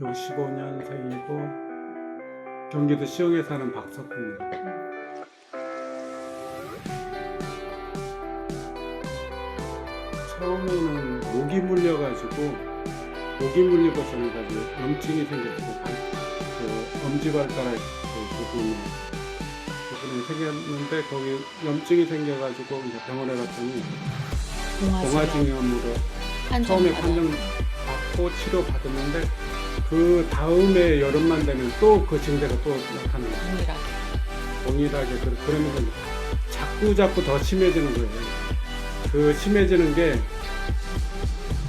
55년생이고 경기도 시흥에 사는 박석훈입니다. 처음에는 모기 물려가지고 모기 물리고 전해가지고 염증이 생겼고 발- 그 엄지발가락 그 부분에 부분이 생겼는데 거기 염증이 생겨가지고 이제 병원에 갔더니 동화증염으로 처음에 판정 받고 치료 받았는데 그 다음에 여름만 되면 또 그 증세가 또 나타나요. 동일하게. 동일하게 그러- 그러면서 자꾸 자꾸 더 심해지는 거예요. 그 심해지는 게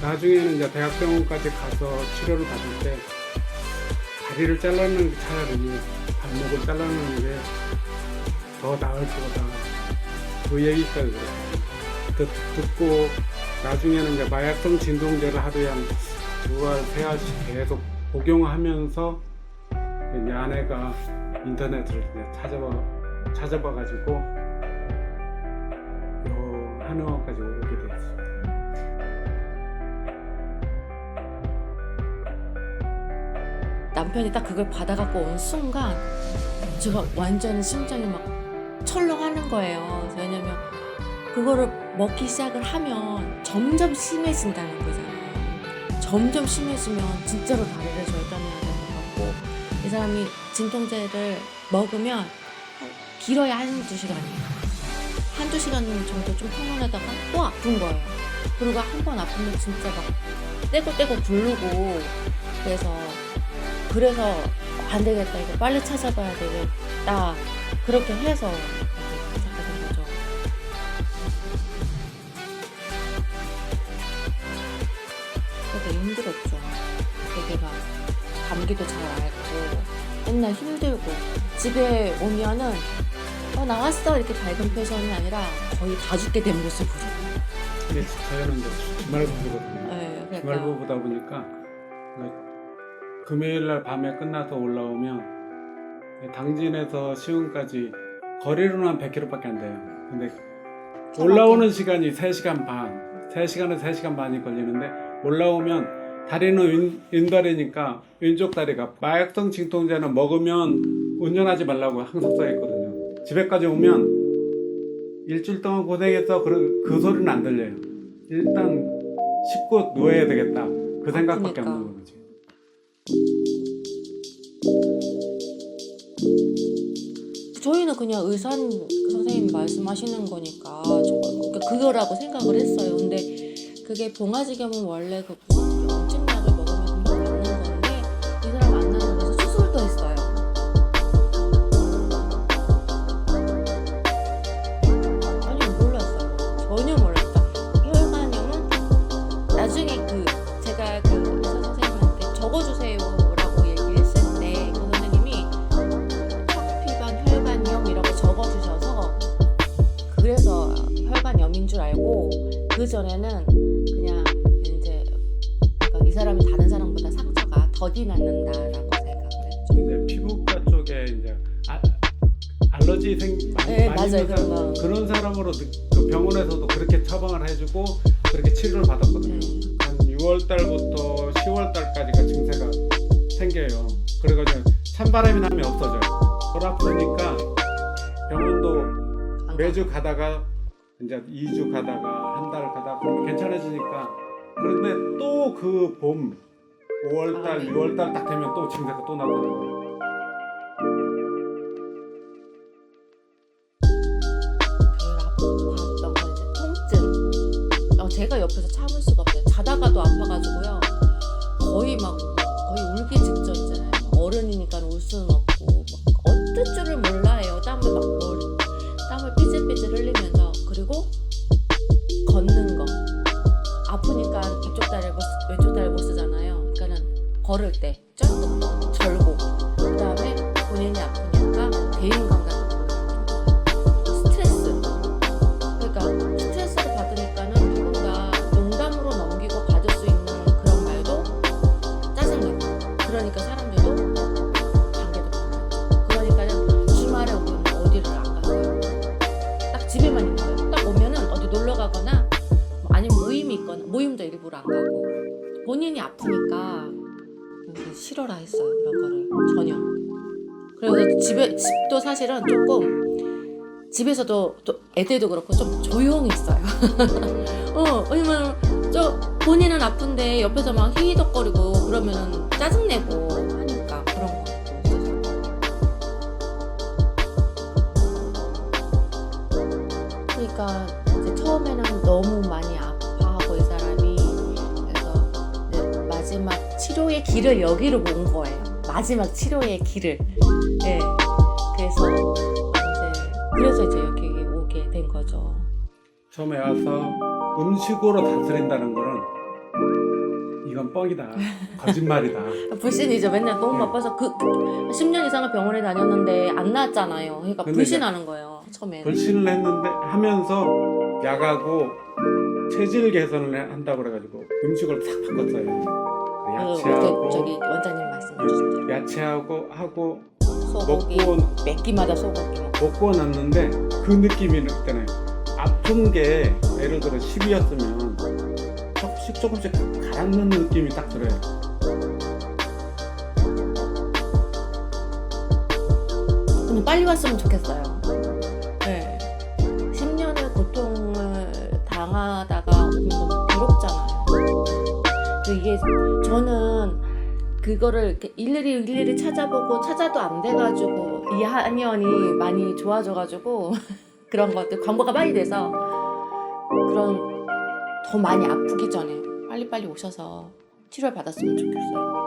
나중에는 이제 대학병원까지 가서 치료를 받을 때 다리를 잘라내는 게 차라리 발목을 잘라내는 게 더 나을 거다. 그 얘기까지 그래요. 듣, 듣고 나중에는 이제 마약성 진통제를 하루에 한 두 알, 세 알씩 계속 복용하면서 이제 아내가 인터넷을 이제 찾아봐 찾아봐 가지고 요 한의원까지 오게 됐습니다. 남편이 딱 그걸 받아갖고 온 순간 제가 완전 심장이 막 철렁하는 거예요. 왜냐면 그거를 먹기 시작을 하면 점점 심해진다는 거잖아요. 점점 심해지면 진짜로 다리를 절단해야 되는 것 같고 이 사람이 진통제를 먹으면 한- 길어야 한두 시간이에요. 한두 시간 정도 좀 평온하다가 또 아픈 거예요. 그리고 한 번 아프면 진짜 막 떼고 떼고 부르고 그래서 그래서 안 되겠다 이거 빨리 찾아봐야 되겠다 그렇게 해서 힘들었죠. 되게 막 감기도 잘 앓고 맨날 힘들고 집에 오면은 어 나왔어 이렇게 밝은 표정이 아니라 거의 다 죽게 된 모습으로. 근데 저희는 이제 주말 부부거든요. 네, 주말 그러니까 부부다 보니까 금요일 날 밤에 끝나서 올라오면 당진에서 시흥까지 거리로는 한 100km밖에 안 돼요. 근데 올라오는 시간이 3시간 반, 3시간은 3시간 반이 걸리는데 올라오면 다리는 왼, 왼다리니까 왼쪽 다리가 마약성 진통제는 먹으면 운전하지 말라고 항상 써 있거든요. 집에까지 오면 일주일 동안 고생해서 그, 그 소리는 안 들려요. 일단 씻고 누워야 되겠다. 그 생각밖에 안. 나는 거지. 저희는 그냥 의사 선생님 말씀하시는 거니까 저 그러니까 그거라고 생각을 했어요. 근데 그게 봉화지겸은 원래 그 염증 인 줄 알고 그 전에는 그냥 이제 그러니까 이 사람이 다른 사람보다 상처가 더디 낫는다라고 생각을 했죠. 이제 피부과 쪽에 이제 아, 알러지 생 많이, 네, 많이 맞아요. 그런 거. 그런 사람으로 느- 그 병원에서도 그렇게 처방을 해주고 그렇게 치료를 받았거든요. 네. 한 6월 달부터 10월 달까지가 증세가 생겨요. 그래가지고 찬바람이 나면 없어져요. 덜 아프니까 병원도 안 매주 가다가 이제 2주 가다가 한 달 가다가 그러면 괜찮아지니까 그런데 또 그 봄 5월달 아, 네. 6월달 딱 되면 또 증세가 또건 이제 통증. 어, 제가 옆에서 참을 수가 없어요. 자다가도 아파가지고요. 거의 막 걸을 때 쩔뚝 절고 그 다음에 본인이 아프니까 대인관 같은 거 스트레스. 그러니까 스트레스를 받으니까는 누군가 농담으로 넘기고 받을 수 있는 그런 말도 짜증내고 그러니까 사람들도 관계도 별로예요 그러니까는 주말에 오면 어디를 안 가요. 딱 집에만 있는 거예요. 딱 오면은 어디 놀러 가거나 뭐 아니면 모임이 있거나 모임도 일부러 안 가고. 본인이 아프니까 싫어라 했어요 그런 거를 전혀. 그래서 집에 집도 사실은 조금 집에서도 또 애들도 그렇고 좀 조용히 있어요. 어 왜냐면 저 본인은 아픈데 옆에서 막 히히덕거리고 그러면은 짜증내고 길을 여기로 본 거예요. 마지막 치료의 길을. 예. 그래서 이제 그래서 이제 여기 오게 된 거죠. 처음에 와서 음식으로 다스린다는 거는 이건 뻥이다. 거짓말이다. 불신이죠. 맨날 너무 네. 바빠서 그, 그 10년 이상을 병원에 다녔는데 안 나았잖아요. 그러니까 근데 불신하는 거예요. 처음에. 불신을 했는데 하면서 약하고 체질 개선을 해- 한다고 그래가지고 음식을 싹 바꿨어요. 그, 야채하고 그 저기 원장님 말씀해 주신 야채하고 하고 소고기 먹고 몇 끼마다 소고기 먹고 먹고 났는데 그 느낌이 있잖아요. 아픈 게 예를 들어 10이었으면 조금씩 조금씩 가라앉는 느낌이 딱 들어요. 좀 빨리 왔으면 좋겠어요. 네. 10년의 고통을 당하다가 오면 너무 괴롭잖아요. 그 이게 저는 그거를 일일이 일일이 찾아보고 찾아도 안 돼가지고 이 한의원이 많이 좋아져가지고 그런 것들 광고가 많이 돼서 그런 더 많이 아프기 전에 빨리빨리 오셔서 치료를 받았으면 좋겠어요.